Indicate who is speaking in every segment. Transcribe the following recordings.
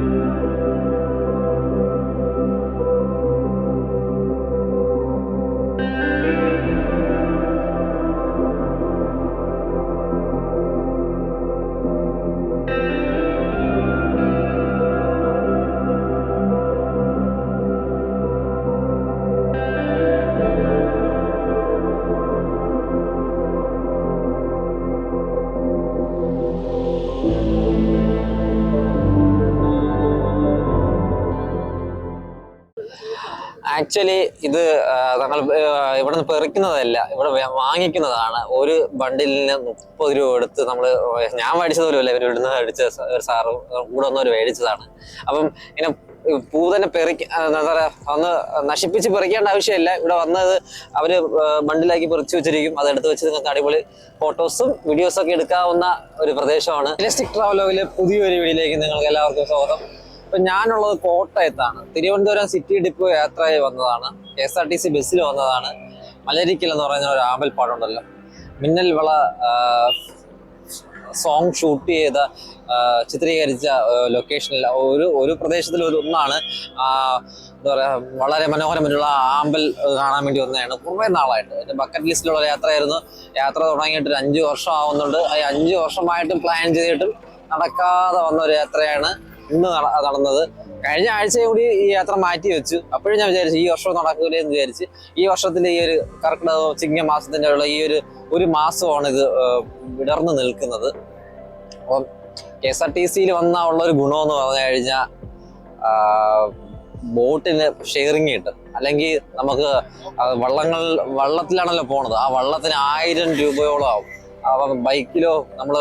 Speaker 1: うん。ആക്ച്വലി ഇത് തങ്ങൾ ഇവിടെ നിന്ന് പെറിക്കുന്നതല്ല. ഇവിടെ വാങ്ങിക്കുന്നതാണ്. ഒരു ബണ്ടിലിന് മുപ്പത് രൂപ എടുത്ത് നമ്മൾ ഞാൻ മേടിച്ചത് പോലുമല്ല ഇവർ ഇവിടുന്ന് മേടിച്ച ഒരു സാറ് കൂടെ വന്നവർ മേടിച്ചതാണ്. അപ്പം ഇങ്ങനെ പൂ തന്നെ പെറിക്ക എന്താ പറയുക ഒന്ന് നശിപ്പിച്ച് പെറിക്കേണ്ട ആവശ്യമില്ല. ഇവിടെ വന്നത് അവർ ബണ്ടിലാക്കി പെറിച്ച് വെച്ചിരിക്കും. അത് എടുത്ത് വെച്ച് നിങ്ങൾക്ക് അടിപൊളി ഫോട്ടോസും വീഡിയോസും ഒക്കെ എടുക്കാവുന്ന ഒരു പ്രദേശമാണ്. ട്രാവലോഗിലെ പുതിയൊരു വീഡിയോയിലേക്ക് നിങ്ങൾക്ക് എല്ലാവർക്കും സ്വാഗതം. ഇപ്പൊ ഞാനുള്ളത് കോട്ടയത്താണ്. തിരുവനന്തപുരം സിറ്റി ഡിപ്പോ യാത്രയായി വന്നതാണ്. K S R T C ബസ്സിൽ വന്നതാണ്. മലരിക്കൽ എന്ന് പറയുന്ന ഒരു ആമ്പൽപ്പാടുണ്ടല്ലോ മിന്നൽ വള സോങ് ഷൂട്ട് ചെയ്ത ചിത്രീകരിച്ച ലൊക്കേഷനിൽ ഒരു ഒരു പ്രദേശത്തിൽ ഒരു ഒന്നാണ് എന്താ പറയുക വളരെ മനോഹരമായിട്ടുള്ള ആമ്പൽ കാണാൻ വേണ്ടി വന്നതാണ്. കുറേ നാളായിട്ട്. എന്റെ ബക്കറ്റ് ലിസ്റ്റിലുള്ള യാത്രയായിരുന്നു. യാത്ര തുടങ്ങിയിട്ട് ഒരു അഞ്ച് വർഷം ആവുന്നുണ്ട്. ഈ അഞ്ച് വർഷമായിട്ടും പ്ലാൻ ചെയ്തിട്ടും നടക്കാതെ വന്ന ഒരു യാത്രയാണ് ഇന്ന് നട- നടന്നത്. കഴിഞ്ഞ ആഴ്ചയും കൂടി ഈ യാത്ര മാറ്റി വെച്ചു. അപ്പോഴും ഞാൻ വിചാരിച്ചു ഈ വർഷം നടക്കൂലേ എന്ന് വിചാരിച്ച്. ഈ വർഷത്തിന്റെ ഈ ഒരു കർക്കിടക ചിങ്ങ മാസത്തിന്റെ ഉള്ള ഈ ഒരു ഒരു മാസമാണ് ഇത് വിടർന്നു നിൽക്കുന്നത്. അപ്പം കെ എസ് ആർ ടി സിയിൽ വന്ന ഉള്ള ഒരു ഗുണമെന്ന് പറഞ്ഞു കഴിഞ്ഞാൽ ബോട്ടിന് ഷെയറിങ് കിട്ടും അല്ലെങ്കിൽ നമുക്ക് വള്ളങ്ങൾ വള്ളത്തിലാണല്ലോ പോണത്. ആ വള്ളത്തിന് ആയിരം രൂപയോളം ആവും. ബൈക്കിലോ നമ്മൾ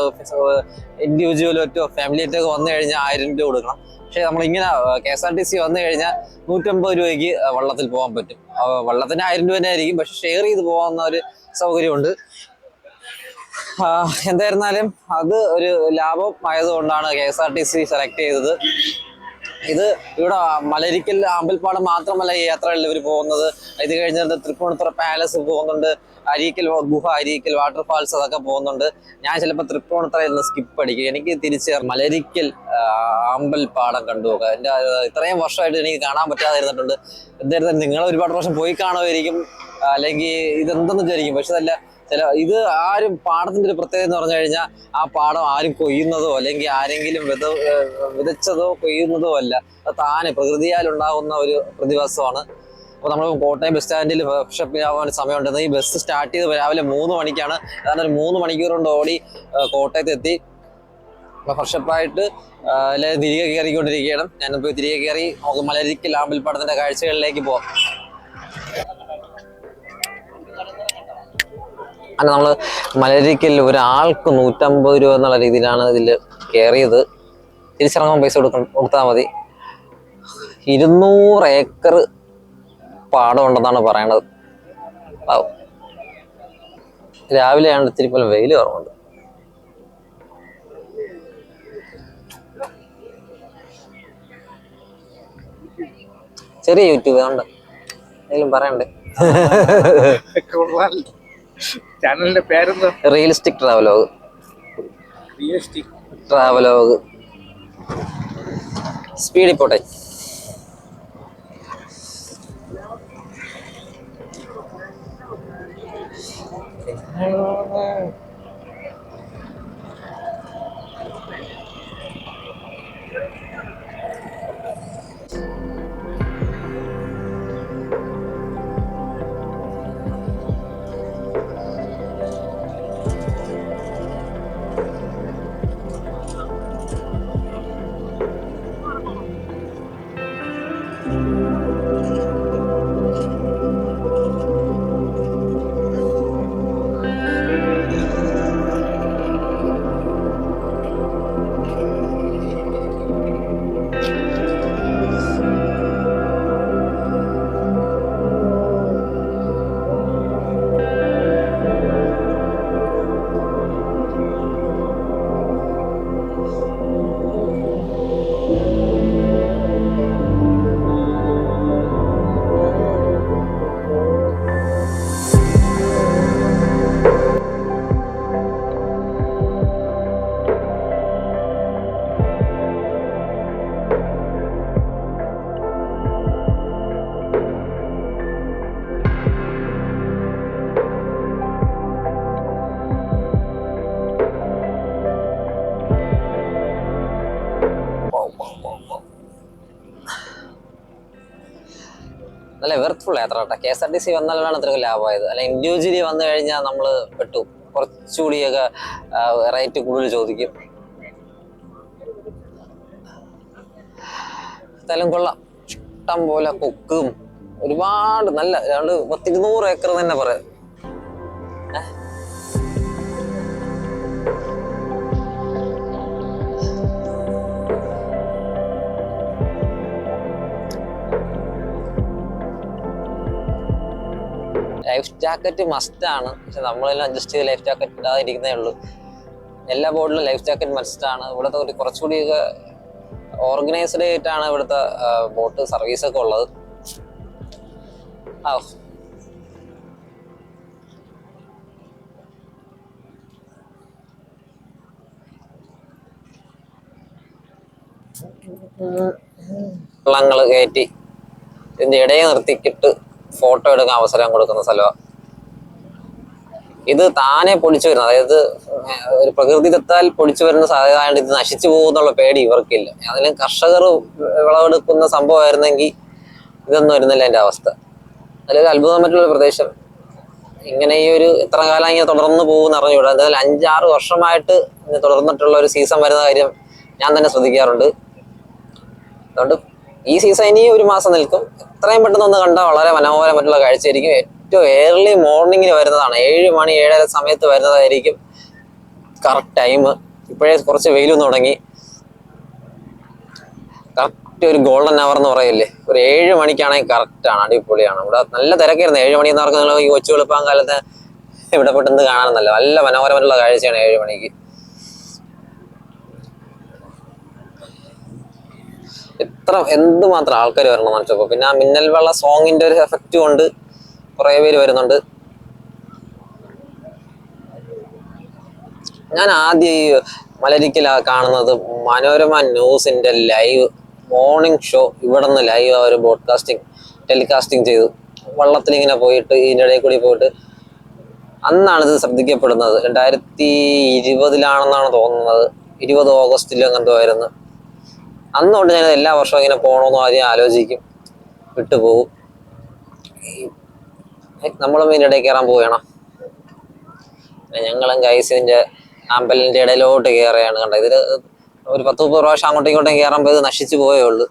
Speaker 1: ഇൻഡിവിജ്വലോ ഒറ്റോ ഫാമിലി ഒക്കെ വന്നു കഴിഞ്ഞാൽ ആയിരം രൂപ കൊടുക്കണം. പക്ഷേ നമ്മളിങ്ങനെ K S R T C വന്നു കഴിഞ്ഞാൽ നൂറ്റമ്പത് രൂപയ്ക്ക് വള്ളത്തിൽ പോകാൻ പറ്റും. വള്ളത്തിന് ആയിരം രൂപ തന്നെ ആയിരിക്കും. പക്ഷെ ഷെയർ ചെയ്ത് പോകാവുന്ന ഒരു സൗകര്യമുണ്ട്. എന്തായിരുന്നാലും അത് ഒരു ലാഭം ആയതുകൊണ്ടാണ് K S R T C select ചെയ്തത്. ഇത് ഇവിടെ മലരിക്കൽ അമ്പൽപ്പാട് മാത്രമല്ല ഈ യാത്രകളിൽ ഇവർ പോകുന്നത്. ഇത് കഴിഞ്ഞിട്ട് തൃപ്പൂണിത്തുറ പാലസ് പോകുന്നുണ്ട്. അരീക്കൽ ഗുഹ അരീക്കൽ വാട്ടർഫാൾസ് അതൊക്കെ പോകുന്നുണ്ട്. ഞാൻ ചിലപ്പോൾ തൃപ്പൂണിത്തുറയിൽ നിന്ന് സ്കിപ്പ് അടിക്കും. എനിക്ക് തിരിച്ച് മലരിക്കൽ അമ്പൽപ്പാടം കണ്ടു എന്റെ ഇത്രയും വർഷമായിട്ട് എനിക്ക് കാണാൻ പറ്റാതെ ഇരുന്നിട്ടുണ്ട് എന്തായാലും നിങ്ങൾ ഒരുപാട് പ്രാവശ്യം പോയി കാണുമായിരിക്കും. അല്ലെങ്കിൽ ഇതെന്തെന്ന് വിചാരിക്കും. പക്ഷെ അതല്ല ചില ഇത് ആരും പാടത്തിന്റെ ഒരു പ്രത്യേകത എന്ന് പറഞ്ഞു കഴിഞ്ഞാൽ ആ പാടം ആരും കൊയ്യുന്നതോ അല്ലെങ്കിൽ ആരെങ്കിലും വിത വിതച്ചതോ കൊയ്യുന്നതോ അല്ല. അത് താനെ പ്രകൃതിയാൽ ഉണ്ടാകുന്ന ഒരു പ്രതിഭാസമാണ്. അപ്പോൾ നമ്മൾ കോട്ടയം ബസ് സ്റ്റാൻഡിൽ വർക്ക്ഷോപ്പിൽ ആവാൻ സമയമുണ്ടെന്ന് ഈ ബസ് സ്റ്റാർട്ട് ചെയ്ത് രാവിലെ മൂന്ന് മണിക്കാണ്. അതായത് ഒരു മൂന്ന് മണിക്കൂർ കൊണ്ട് ഓടി കോട്ടയത്ത് എത്തി. അപ്പോൾ വർഷപ്പായിട്ട് എല്ലാവരും തിരികെ കയറിക്കൊണ്ടിരിക്കുകയാണ്. ഞാനിപ്പോൾ തിരികെ കയറി നമുക്ക് മലരിക്കൽ ആമ്പൽപ്പാടത്തിന്റെ കാഴ്ചകളിലേക്ക് പോകാം അങ്ങനെ നമ്മൾ മലരിക്കൽ ഒരാൾക്ക് നൂറ്റമ്പത് രൂപ എന്നുള്ള രീതിയിലാണ് ഇതിൽ കയറിയത്. തിരിച്ചിറങ്ങുമ്പോൾ പൈസ കൊടുക്ക കൊടുത്താൽ മതി. ഇരുന്നൂറ് ഏക്കർ പാടം ഉണ്ടെന്നാണ് പറയണത്. രാവിലെയാണ് ഇത്തിരി പോലും വെയിൽ കുറവുണ്ട്. ചെറിയ യൂട്യൂബ് ഉണ്ട് എന്തെങ്കിലും പറയണ്ടേ?
Speaker 2: ചാനലിന്റെ പേരെന്താ?
Speaker 1: റിയലിസ്റ്റിക് ട്രാവലോഗ്
Speaker 2: റിയലിസ്റ്റിക്
Speaker 1: ട്രാവലോഗ് സ്പീഡിൽ പോട്ടെ Thanks. നല്ല വെർത്ത്ഫുൾ യാത്ര കേട്ടോ. K S R T C വന്നാലാണ് അത്രയ്ക്ക് ലാഭമായത്. അല്ല ഇൻഡിവിജ്വലി വന്നു കഴിഞ്ഞാൽ നമ്മൾ പെട്ടു. കുറച്ചുകൂടിയൊക്കെ റേറ്റ് കൂടുതൽ ചോദിക്കും. സ്ഥലം കൊള്ളാം. ഇഷ്ടം പോലെ കൊക്കും. ഒരുപാട് നല്ല രണ്ട് പത്തിരുന്നൂറ് ഏക്കർ തന്നെ പറയാം. ലൈഫ് ജാക്കറ്റ് മസ്റ്റ് ആണ്. പക്ഷെ നമ്മളെല്ലാം അഡ്ജസ്റ്റ് ചെയ്ത് ലൈഫ് ജാക്കറ്റ് ഇടാതിരിക്കുന്നേ ഉള്ളൂ. എല്ലാ ബോർഡിലും ലൈഫ് ജാക്കറ്റ് മസ്റ്റ് ആണ്. ഇവിടുത്തെ ഒരു കുറച്ചുകൂടിയൊക്കെ ഓർഗനൈസ്ഡ് ആയിട്ടാണ് ഇവിടുത്തെ ബോട്ട് സർവീസ് ഒക്കെ ഉള്ളത്. ആ വള്ളങ്ങൾ കയറ്റി ഇതിന്റെ ഇടയെ നിർത്തിക്കിട്ട് ഫോട്ടോ എടുക്കാൻ അവസരം കൊടുക്കുന്ന സ്ഥലമാണ് ഇത് താനെ പൊളിച്ചു വരുന്നത്. അതായത് ഒരു പ്രകൃതിദത്താൽ പൊളിച്ചു വരുന്ന സാധ്യതയായത് ഇത് നശിച്ചു പോകുന്നുള്ള പേടി ഇവർക്കില്ല. അതിന് കർഷകർ വിളവെടുക്കുന്ന സംഭവമായിരുന്നെങ്കിൽ ഇതൊന്നും വരുന്നില്ല എന്റെ അവസ്ഥ. അതിലൊരു അത്ഭുതം പറ്റുള്ള പ്രദേശം. ഇങ്ങനെ ഈ ഒരു ഇത്ര കാലം ഇങ്ങനെ തുടർന്ന് പോകുമെന്ന് അറിഞ്ഞുകൂടാ. എന്തായാലും അഞ്ചാറ് വർഷമായിട്ട് ഇങ്ങനെ തുടർന്നിട്ടുള്ള ഒരു സീസൺ വരുന്ന കാര്യം ഞാൻ തന്നെ ശ്രദ്ധിക്കാറുണ്ട്. അതുകൊണ്ട് ഈ സീസൺ ഇനി ഒരു മാസം നിൽക്കും. എത്രയും പെട്ടെന്ന് ഒന്ന് കണ്ടാൽ വളരെ മനോഹരമായിട്ടുള്ള കാഴ്ചയായിരിക്കും. ഏറ്റവും ഏർലി മോർണിംഗിന് വരുന്നതാണ്. ഏഴ് മണി ഏഴര സമയത്ത് വരുന്നതായിരിക്കും കറക്റ്റ് ടൈം ഇപ്പോഴേ കുറച്ച് വെയിലും തുടങ്ങി. കറക്റ്റ് ഒരു ഗോൾഡൻ അവർ എന്ന് പറയില്ലേ? ഒരു ഏഴ് മണിക്കാണെങ്കിൽ കറക്റ്റാണ് അടിപൊളിയാണ്. ഇവിടെ നല്ല തിരക്കായിരുന്നു. ഏഴ് മണി എന്ന് പറഞ്ഞാൽ ഈ കൊച്ചു വെളുപ്പാൻ കാലത്ത് ഇവിടെ പെട്ടെന്ന് കാണാനല്ല നല്ല മനോഹരമായിട്ടുള്ള കാഴ്ചയാണ് ഏഴ് മണിക്ക്. എത്ര എന്തുമാത്രം ആൾക്കാർ വരണം മനസ്സിലപ്പോ പിന്നെ ആ മിന്നൽ വെള്ള സോങ്ങിന്റെ ഒരു എഫക്റ്റ് കൊണ്ട് കുറെ പേര് വരുന്നുണ്ട്. ഞാൻ ആദ്യം ഈ കാണുന്നത് മനോരമ ന്യൂസിന്റെ ലൈവ് മോർണിംഗ് ഷോ ഇവിടെ നിന്ന് ലൈവ് അവർ ബോഡ്കാസ്റ്റിംഗ് ടെലികാസ്റ്റിംഗ് ചെയ്തു. വള്ളത്തിൽ ഇങ്ങനെ പോയിട്ട് ഇതിന്റെ ഇടയിൽ കൂടി പോയിട്ട് അന്നാണ് ഇത് ശ്രദ്ധിക്കപ്പെടുന്നത്. രണ്ടായിരത്തി ഇരുപതിലാണെന്നാണ് തോന്നുന്നത്. ഇരുപത് ഓഗസ്റ്റിൽ അങ്ങനത്തെ ആയിരുന്നു. അന്നുകൊണ്ട് ഞാൻ എല്ലാ വർഷവും ഇങ്ങനെ പോകണമെന്ന് ആദ്യം ആലോചിക്കും. വിട്ടുപോകും നമ്മളും ഇതിന്റെ ഇടയിൽ കയറാൻ പോവുകയാണ്. ഞങ്ങളും കൈസിന്റെ ആമ്പലിന്റെ ഇടയിലോട്ട് കയറുകയാണ് കണ്ടത്. ഇതിൽ ഒരു പത്ത് മുപ്പത് പ്രാവശ്യം അങ്ങോട്ടും ഇങ്ങോട്ടും കയറുമ്പോൾ പോയത് നശിച്ചു പോയേ ഉള്ളൂ.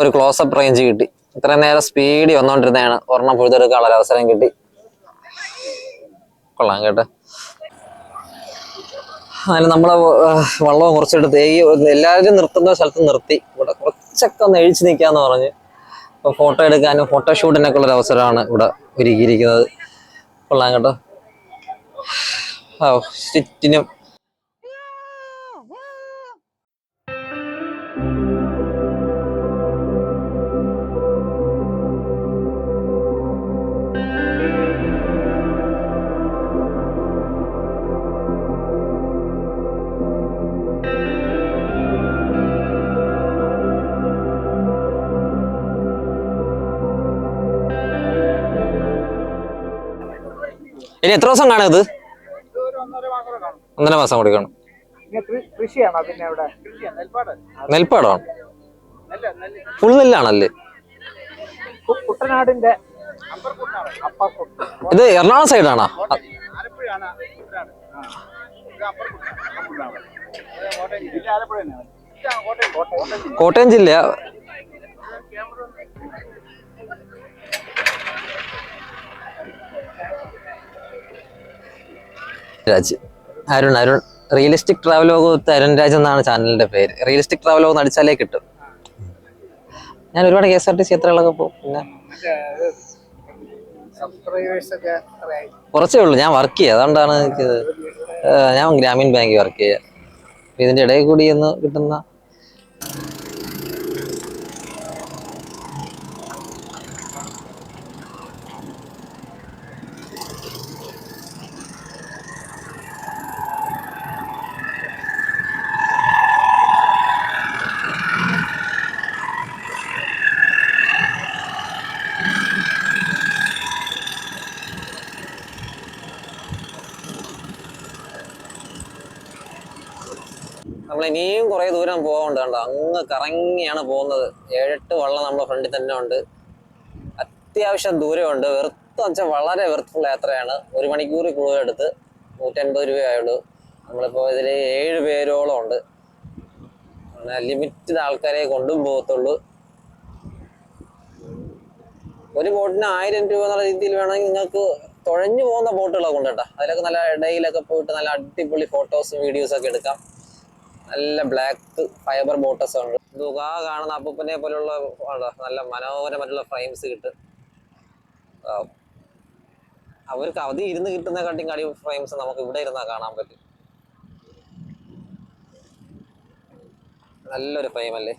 Speaker 1: ഒരു ക്ലോസപ്പ് റേഞ്ച് കിട്ടി. ഇത്രയും നേരം സ്പീഡ് വന്നോണ്ടിരുന്നതാണ്. ഒരെണ്ണം പുഴുതെടുക്കാനുള്ള അവസരം കിട്ടി. കൊള്ളാം കേട്ടോ. അതിന് നമ്മളെ വള്ളം കുറച്ചെടുത്ത് ഈ എല്ലാവരും നിർത്തുന്ന സ്ഥലത്ത് നിർത്തി. ഇവിടെ കുറച്ചൊക്കെ ഒന്ന് എഴുച്ചു നിൽക്കാന്ന് പറഞ്ഞ്. ഇപ്പൊ ഫോട്ടോ എടുക്കാനും ഫോട്ടോഷൂട്ടിനൊക്കെ ഉള്ള ഒരു അവസരമാണ് ഇവിടെ ഒരുക്കിയിരിക്കുന്നത്. കൊള്ളാം കേട്ടോ. ഓ ചുറ്റിനും ഇനി എത്ര ദിവസം കാണും ഇത്?
Speaker 2: ഒന്നര മാസം
Speaker 1: കൂടി കാണും.
Speaker 2: കൃഷിയാണോ പിന്നെ ഇവിടെ
Speaker 1: നെൽപ്പാടമാണ് ഫുൾ നെല്ലാണല്ലേ?
Speaker 2: കുട്ടനാടിന്റെ
Speaker 1: ഇത് Ernakulam സൈഡാണോ?
Speaker 2: Kottayam
Speaker 1: Kuttanad Raj. Arun Arun. Realistic travelogue with Arun Raj എന്നാണ് ചാനലിന്റെ പേര്. റിയലിസ്റ്റിക് ട്രാവൽ നടിച്ചാലേ അടിച്ചാലേ കിട്ടും. ഞാൻ ഒരുപാട് K S R T C യാത്രകളൊക്കെ പോകും. പിന്നെ കുറച്ചേ ഉള്ളൂ. ഞാൻ വർക്ക് ചെയ്യുക. അതുകൊണ്ടാണ് ഞാൻ ഗ്രാമീൺ ബാങ്കിൽ വർക്ക് ചെയ്യുക. ഇതിന്റെ ഇതിന്റെ ഇടയിൽ കൂടി ഒന്ന് കിട്ടുന്ന നമ്മൾ ഇനിയും കുറെ ദൂരം പോകാനുണ്ട് കണ്ടോ അങ്ങ് കറങ്ങിയാണ് പോകുന്നത്. ഏഴെട്ട് വള്ളം നമ്മുടെ ഫ്രണ്ടിൽ തന്നെ ഉണ്ട്. അത്യാവശ്യം ദൂരമുണ്ട്. വെറുത്ത വെച്ചാൽ വളരെ വെറുത്തുള്ള യാത്രയാണ്. ഒരു മണിക്കൂർ കൂടുതൽ എടുത്ത് നൂറ്റൻപത് രൂപയായുള്ളൂ. നമ്മളിപ്പോൾ ഇതിൽ ഏഴ് പേരോളം ഉണ്ട്. ലിമിറ്റഡ് ആൾക്കാരെ കൊണ്ടും പോകത്തുള്ളൂ. ഒരു ബോട്ടിന് ആയിരം രൂപ എന്നുള്ള രീതിയിൽ വേണമെങ്കിൽ നിങ്ങൾക്ക് തുഴഞ്ഞു പോകുന്ന ബോട്ടുകളൊക്കെ ഉണ്ട് കേട്ടോ. അതിലൊക്കെ നല്ല ഇടയിലൊക്കെ പോയിട്ട് നല്ല അടിപൊളി ഫോട്ടോസും വീഡിയോസും ഒക്കെ എടുക്കാം. നല്ല ബ്ലാക്ക് ഫൈബർ ബോട്ടസ് ഉണ്ട്. ദുഗാ കാണുന്ന അപ്പൂപ്പനെ പോലുള്ള നല്ല മനോഹരമായിട്ടുള്ള ഫ്രെയിംസ് കിട്ടും. അവർക്ക് അവധി ഇരുന്ന് കിട്ടുന്ന കട്ടിങ് കടി ഫ്രെയിംസ് നമുക്ക് ഇവിടെ ഇരുന്നാ കാണാൻ പറ്റും. നല്ലൊരു ഫ്രെയിം അല്ലേ?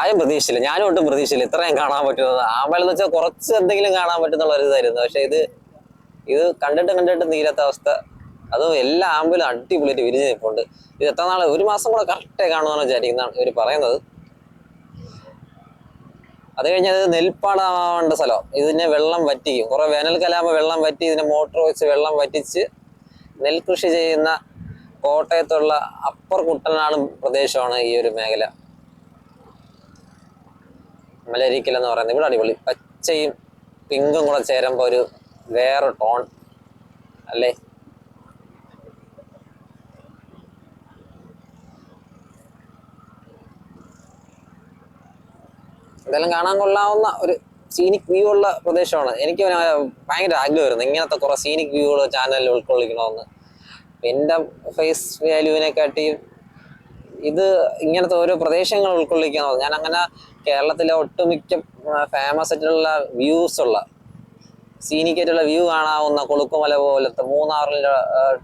Speaker 1: ആരും പ്രതീക്ഷിച്ചില്ല. ഞാനും ഒട്ടും പ്രതീക്ഷിച്ചില്ല. ഇത്രയും കാണാൻ പറ്റുന്നത്. ആമ്പലം എന്ന് വെച്ചാൽ കുറച്ച് എന്തെങ്കിലും കാണാൻ പറ്റുന്നുള്ള ഒരു ഇതായിരുന്നു പക്ഷെ ഇത് ഇത് കണ്ടിട്ട് കണ്ടിട്ട് തീരാത്ത അവസ്ഥ. അതും എല്ലാ ആമ്പിലും അടിപൊളിയായിട്ട് വിരിഞ്ഞ് നിൽപ്പുണ്ട് ഇത് എത്ര നാൾ ഒരു മാസം കൂടെ കറക്റ്റായി കാണുമെന്നാണ് വിചാരിക്കുന്നതാണ് ഇവർ പറയുന്നത്. അത് കഴിഞ്ഞത് നെൽപ്പാടാവേണ്ട സ്ഥലം. ഇതിനെ വെള്ളം വറ്റിക്കും. കുറെ വേനൽക്കാലാകുമ്പോൾ വെള്ളം വറ്റി ഇതിനെ മോട്ടോർ വെച്ച് വെള്ളം വറ്റിച്ച് നെൽകൃഷി ചെയ്യുന്ന കോട്ടയത്തുള്ള അപ്പർ കുട്ടനാട് പ്രദേശമാണ് ഈ ഒരു മേഖല. മലരിക്കൽ എന്ന് പറയുന്നത്. ഇവിടെ അടിപൊളി. പച്ചയും പിങ്കും കൂടെ ചേരുമ്പോൾ ഒരു വേറെ ടോൺ. അല്ലേ? ഇതെല്ലാം കാണാൻ കൊള്ളാവുന്ന ഒരു സീനിക് വ്യൂ ഉള്ള പ്രദേശമാണ്. എനിക്ക് ഭയങ്കര ആഗ്രഹമായിരുന്നു. ഇങ്ങനത്തെ കുറെ സീനിക് വ്യൂകൾ ചാനലിൽ ഉൾക്കൊള്ളിക്കണമെന്ന് എന്റെ ഫേസ് വാല്യൂവിനെ കാട്ടിയും ഇത് ഇങ്ങനത്തെ ഓരോ പ്രദേശങ്ങൾ ഉൾക്കൊള്ളിക്കണം? ഞാൻ അങ്ങനെ കേരളത്തിലെ ഒട്ടുമിക്ക ഫേമസ് ആയിട്ടുള്ള വ്യൂസ് ഉള്ള സീനിക്കായിട്ടുള്ള വ്യൂ കാണാവുന്ന കൊളുക്കുമല പോലത്തെ മൂന്നാറിലെ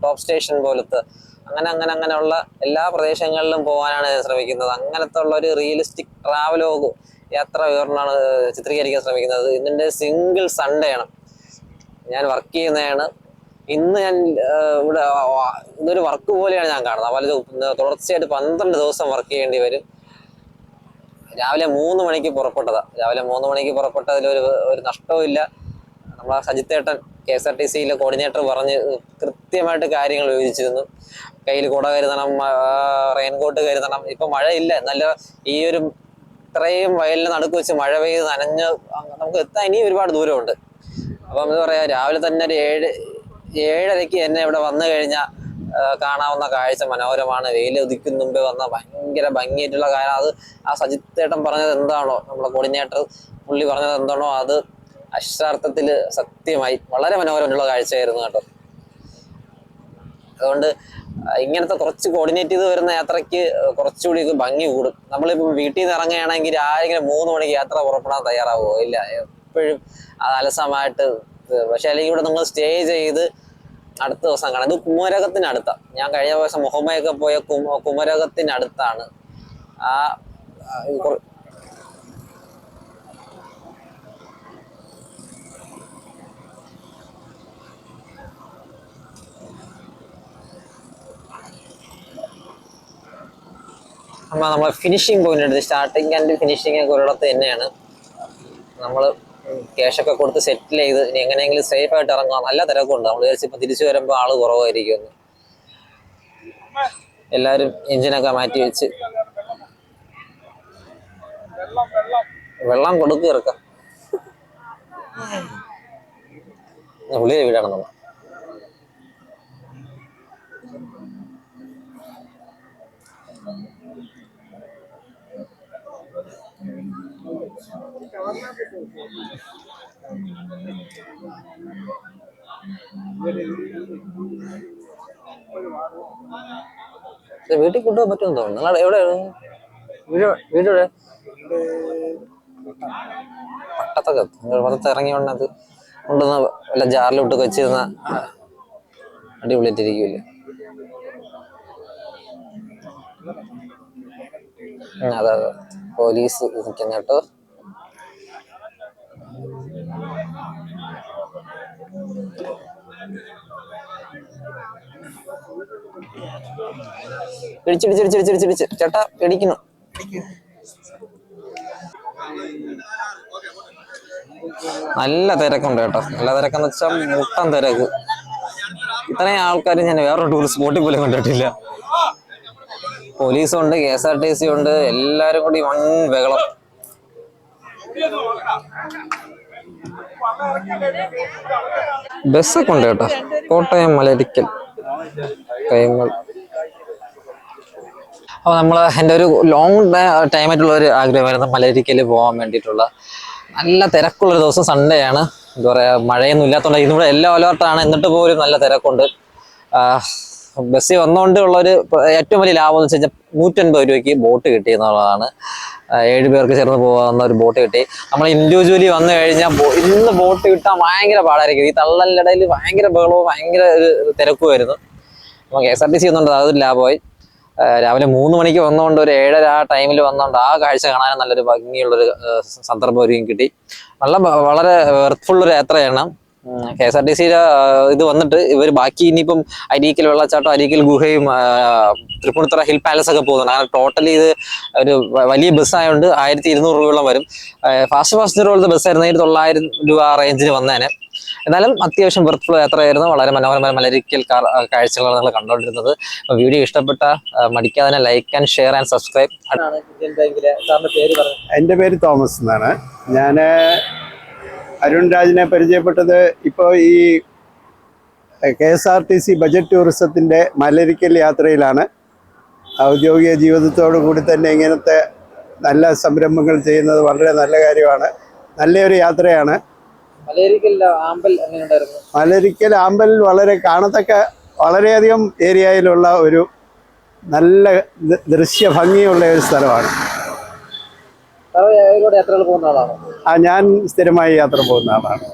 Speaker 1: ടോപ്പ് സ്റ്റേഷൻ പോലത്തെ അങ്ങനെ അങ്ങനെ അങ്ങനെയുള്ള എല്ലാ പ്രദേശങ്ങളിലും പോകാനാണ് ഞാൻ ശ്രമിക്കുന്നത്. അങ്ങനത്തെ ഉള്ള ഒരു റിയലിസ്റ്റിക് ട്രാവലോഗ് യാത്ര വിവരണമാണ് ചിത്രീകരിക്കാൻ ശ്രമിക്കുന്നത്. ഇതിന്റെ സിംഗിൾ സൺഡേ ആണ്. ഞാൻ വർക്ക് ചെയ്യുന്നതാണ്. ഇന്ന് ഞാൻ ഇവിടെ ആ, വർക്ക് പോലെയാണ് ഞാൻ കാണുന്നത്. അതുപോലെ തുടർച്ചയായിട്ട് പന്ത്രണ്ട് ദിവസം വർക്ക് ചെയ്യേണ്ടി വരും. രാവിലെ മൂന്ന് മണിക്ക് പുറപ്പെട്ടതാണ് രാവിലെ മൂന്ന് മണിക്ക് പുറപ്പെട്ടതിൽ ഒരു ഒരു നഷ്ടവും ഇല്ല. നമ്മളെ സജിത്തേട്ടൻ കെ എസ് ആർ ടി സിയിലെ കോർഡിനേറ്റർ പറഞ്ഞ് കൃത്യമായിട്ട് കാര്യങ്ങൾ വിവരിച്ചിരുന്നു. കയ്യിൽ കുട കരുതണം റെയിൻകോട്ട് കരുതണം. ഇപ്പം മഴയില്ല. നല്ല ഈ ഒരു ഇത്രയും വയലിന് നടുക്ക് വെച്ച് മഴ പെയ്ത് നനഞ്ഞ് നമുക്ക് എത്താൻ ഇനിയും ഒരുപാട് ദൂരമുണ്ട്. അപ്പം എന്താ പറയാ രാവിലെ തന്നെ ഒരു ഏഴ് ഏഴരയ്ക്ക് എന്നെ ഇവിടെ വന്നു കഴിഞ്ഞാൽ കാണാവുന്ന കാഴ്ച മനോഹരമാണ്. വെയിൽ ഉദിക്കുന്ന മുമ്പേ വന്ന ഭയങ്കര ഭംഗിയായിട്ടുള്ള കാര്യം. അത് ആ സജിത്തേട്ടൻ പറഞ്ഞത് എന്താണോ നമ്മളെ കോർഡിനേറ്റർ പുള്ളി പറഞ്ഞത് എന്താണോ അത് അക്ഷരാർത്ഥത്തിൽ സത്യമായി വളരെ മനോഹരമായിട്ടുള്ള കാഴ്ചയായിരുന്നു കേട്ടോ. അതുകൊണ്ട് ഇങ്ങനത്തെ കുറച്ച് കോർഡിനേറ്റ് ചെയ്ത് വരുന്ന യാത്രയ്ക്ക് കുറച്ചുകൂടി ഇത് ഭംഗി കൂടും. നമ്മളിപ്പോൾ വീട്ടിൽ നിന്ന് ഇറങ്ങുകയാണെങ്കിൽ ആരെങ്കിലും മൂന്ന് മണിക്ക് യാത്ര പുറപ്പെടാൻ തയ്യാറാവുമോ ഇല്ല. എപ്പോഴും അത് അലസമായിട്ട് പക്ഷെ അല്ലെങ്കിൽ ഇവിടെ നമ്മൾ സ്റ്റേ ചെയ്ത് അടുത്ത ദിവസം കാണാം. ഇത് കുമരകത്തിനടുത്താണ് ഞാൻ കഴിഞ്ഞ ദിവസം മുഹമ്മയൊക്കെ പോയ കുമ കുമരകത്തിനടുത്താണ് ആ കുറ- നമ്മളെ ഫിനിഷിംഗ് പോയിന്റ് എടുത്ത് സ്റ്റാർട്ടിങ് ആൻഡ് ഫിനിഷിംഗ് ഒക്കെ ഒരിടത്ത് തന്നെയാണ്. നമ്മൾ ക്യാഷൊക്കെ കൊടുത്ത് സെറ്റിൽ ചെയ്ത് ഇനി എങ്ങനെയെങ്കിലും സേഫ് ആയിട്ട് ഇറങ്ങാം നല്ല തിരക്കുണ്ട്. നമ്മൾ വിചാരിച്ചു ഇപ്പൊ തിരിച്ചു വരുമ്പോൾ ആൾ കുറവായിരിക്കും എല്ലാവരും എഞ്ചിനൊക്കെ മാറ്റി വെച്ച്.
Speaker 2: വെള്ളം
Speaker 1: കൊടുക്കുക ഇറക്കാം പുള്ളിയെ വീടാണ് നമ്മൾ വീട്ടിൽ കൊണ്ടുപോകാൻ പറ്റുമെന്ന് തോന്നുന്നു. നിങ്ങൾ എവിടെയാണ് വീട് പട്ടത്തൊക്കെ. നിങ്ങൾ പുറത്ത് ഇറങ്ങി വന്നത് കൊണ്ടുവന്ന വല്ല ജാറിലോട്ട് വെച്ചിരുന്ന അടിപൊളിയായിട്ടിരിക്കൂല്ലേ അതെ അതെ. പോലീസ് നിൽക്കുന്ന കേട്ടോ. ഇടിച്ചിടിച്ചിടിച്ചിടിച്ചിടിച്ച് ചേട്ടാ ഇടിക്കുന്നു നല്ല തിരക്കുണ്ട് കേട്ടോ. നല്ല തിരക്കെന്ന് വെച്ചാൽ മുട്ടൻ തിരക്ക്. ഇത്രയും ആൾക്കാർ ഞാൻ വേറൊരു ടൂറിസ്റ്റ് സ്പോട്ടിൽ പോലും കണ്ടിട്ടില്ല. പോലീസും ഉണ്ട് K S R T C ഉണ്ട് എല്ലാരും കൂടി വൺ ബഹളം. ബസ്സൊക്കെ ഉണ്ട് കേട്ടോ. കോട്ടയം മലരിക്കൽ. കൈമൾ അപ്പൊ നമ്മൾ എന്റെ ഒരു ലോങ് ടൈമായിട്ടുള്ള ഒരു ആഗ്രഹമായിരുന്നു മലരിക്കൽ പോകാൻ വേണ്ടിയിട്ടുള്ള. നല്ല തിരക്കുള്ളൊരു ദിവസം സൺഡേ ആണ്. എന്താ പറയാ മഴയൊന്നും ഇല്ലാത്തതുകൊണ്ട് ഇന്നിവിടെ എല്ലാം അലേർട്ടാണ്. എന്നിട്ട് പോലും നല്ല തിരക്കുണ്ട്. ബസ്സിൽ വന്നുകൊണ്ട് ഉള്ള ഒരു ഏറ്റവും വലിയ ലാഭം എന്ന് വെച്ച് കഴിഞ്ഞാൽ നൂറ്റൻപത് രൂപയ്ക്ക് ബോട്ട് കിട്ടി എന്നുള്ളതാണ് ഏഴ് പേർക്ക് ചേർന്ന് പോകാവുന്ന ഒരു ബോട്ട് കിട്ടി. നമ്മൾ ഇൻഡിവിജ്വലി വന്നു കഴിഞ്ഞാൽ ഇന്ന് ബോട്ട് കിട്ടാൻ ഭയങ്കര പാടായിരിക്കും. ഈ തള്ളലിടയിൽ ഭയങ്കര ബഹളവും ഭയങ്കര ഒരു തിരക്കുമായിരുന്നു അപ്പോൾ K S R T C വന്നുകൊണ്ട് അതൊരു ലാഭമായി. രാവിലെ മൂന്ന് മണിക്ക് വന്നുകൊണ്ട് ഒരു ഏഴര ആ ടൈമിൽ വന്നുകൊണ്ട് ആ കാഴ്ച കാണാൻ നല്ലൊരു ഭംഗിയുള്ളൊരു സന്ദർഭം ഒരുക്കും കിട്ടി. നല്ല വളരെ വെർത്ത്ഫുൾ ഒരു യാത്രയാണ്. കെ എസ് ആർ ടി സിയുടെ ഇത് വന്നിട്ട് ഇവർ ബാക്കി ഇനിയിപ്പം അരീക്കൽ വെള്ളച്ചാട്ടം അരീക്കൽ ഗുഹയും തൃപ്പൂണിത്തറ ഹിൽ പാലസ് ഒക്കെ പോകുന്നുണ്ട്. അങ്ങനെ ടോട്ടലി ഇത് ഒരു വലിയ ബസ് ആയതുകൊണ്ട് ആയിരത്തി ഇരുന്നൂറ് രൂപയോളം വരും. ഫാസ്റ്റ് പാസഞ്ചർ പോലത്തെ ബസ് ആയിരത്തി തൊള്ളായിരം രൂപ ആ റേഞ്ചിന് വന്നേനെ. എന്നാലും അത്യാവശ്യം വെർത്ത്ഫുൾ യാത്രയായിരുന്നു. വളരെ മനോഹരമായ മലരിക്കൽ കാഴ്ചകളാണ് നിങ്ങൾ കണ്ടുകൊണ്ടിരുന്നത്. വീഡിയോ ഇഷ്ടപ്പെട്ട മടിക്കാതെ like and share and subscribe എന്റെ പേര്
Speaker 3: തോമസ് എന്നാണ്. ഞാൻ അരുൺ രാജിനെ പരിചയപ്പെട്ടത് ഇപ്പോൾ ഈ K S R T C budget ടൂറിസത്തിന്റെ മലരിക്കൽ യാത്രയിലാണ്. ഔദ്യോഗിക ജീവിതത്തോടു കൂടി തന്നെ ഇങ്ങനത്തെ നല്ല സംരംഭങ്ങൾ ചെയ്യുന്നത് വളരെ നല്ല കാര്യമാണ്. നല്ലൊരു യാത്രയാണ്.
Speaker 1: മലരിക്കൽ ആമ്പൽ
Speaker 3: വളരെ കാണത്തക്ക വളരെയധികം ഏരിയയിലുള്ള ഒരു നല്ല ദൃശ്യഭംഗിയുള്ള ദൃശ്യ ഭംഗിയുള്ള ഒരു സ്ഥലമാണ്.
Speaker 1: യാത്രകൾ പോകുന്ന ആളാണോ?
Speaker 3: ആ ഞാൻ സ്ഥിരമായി യാത്ര പോകുന്ന ആളാണ്.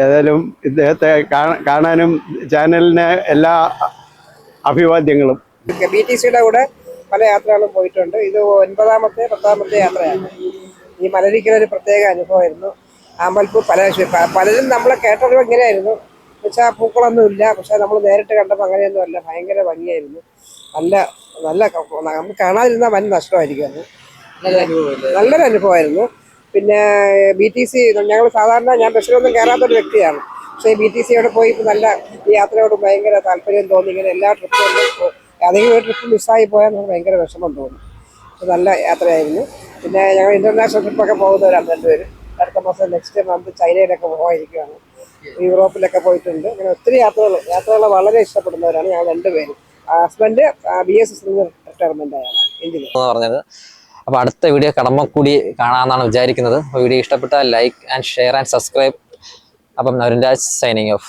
Speaker 3: ഏതായാലും ഇദ്ദേഹത്തെ കാണാനും ചാനലിന് എല്ലാ അഭിവാദ്യങ്ങളും.
Speaker 4: ബി ടി സിയുടെ കൂടെ പല യാത്രകളും പോയിട്ടുണ്ട്. ഇത് ഒൻപതാമത്തെ പത്താമത്തെ യാത്രയാണ്. ഈ മലരിക്കലൊരു പ്രത്യേക അനുഭവമായിരുന്നു. ആമ്പൽപ്പൂ പല പലരും നമ്മളെ കേട്ടറിവ് എങ്ങനെയായിരുന്നു വെച്ചാൽ പൂക്കളൊന്നും ഇല്ല. പക്ഷെ നമ്മൾ നേരിട്ട് കണ്ടപ്പോൾ അങ്ങനെയൊന്നും അല്ല. ഭയങ്കര ഭംഗിയായിരുന്നു. നല്ല നല്ല നമുക്ക് കാണാതിരുന്ന വൻ നഷ്ടമായിരിക്കും അത്. നല്ലൊരു അനുഭവമായിരുന്നു. പിന്നെ ബി ടി സി ഞങ്ങൾ സാധാരണ ഞാൻ ബസ്സിലൊന്നും കയറാത്തൊരു വ്യക്തിയാണ്. പക്ഷേ ബി ടി സിയോട് പോയി നല്ല യാത്രയോട് ഭയങ്കര താല്പര്യം തോന്നി. ഇങ്ങനെ എല്ലാ ട്രിപ്പുകളിലും അധികം ഒരു ട്രിപ്പ് മിസ്സായി പോയാൽ നമുക്ക് ഭയങ്കര വിഷമം തോന്നും. നല്ല യാത്രയായിരുന്നു. പിന്നെ ഞങ്ങൾ ഇന്റർനാഷണൽ ട്രിപ്പൊക്കെ പോകുന്നവരാണ് രണ്ടുപേരും. അടുത്ത മാസം നെക്സ്റ്റ് മന്ത് ചൈനയിലൊക്കെ പോകാതിരിക്കുകയാണ് യൂറോപ്പിലൊക്കെ പോയിട്ടുണ്ട്. അങ്ങനെ ഒത്തിരി യാത്രകൾ യാത്രകൾ വളരെ ഇഷ്ടപ്പെടുന്നവരാണ് ഞങ്ങൾ രണ്ടുപേരും. ഹസ്ബൻഡ് ബി എസ് റിട്ടയർമെന്റ് ആണ് എഞ്ചിനീയർ
Speaker 1: പറഞ്ഞത്. അപ്പോൾ അടുത്ത വീഡിയോ കടമക്കൂടി കാണാമെന്നാണ് വിചാരിക്കുന്നത്. വീഡിയോ ഇഷ്ടപ്പെട്ടാൽ like and share and subscribe അപ്പം നവരൻ രാജ് സൈനിങ് ഓഫ്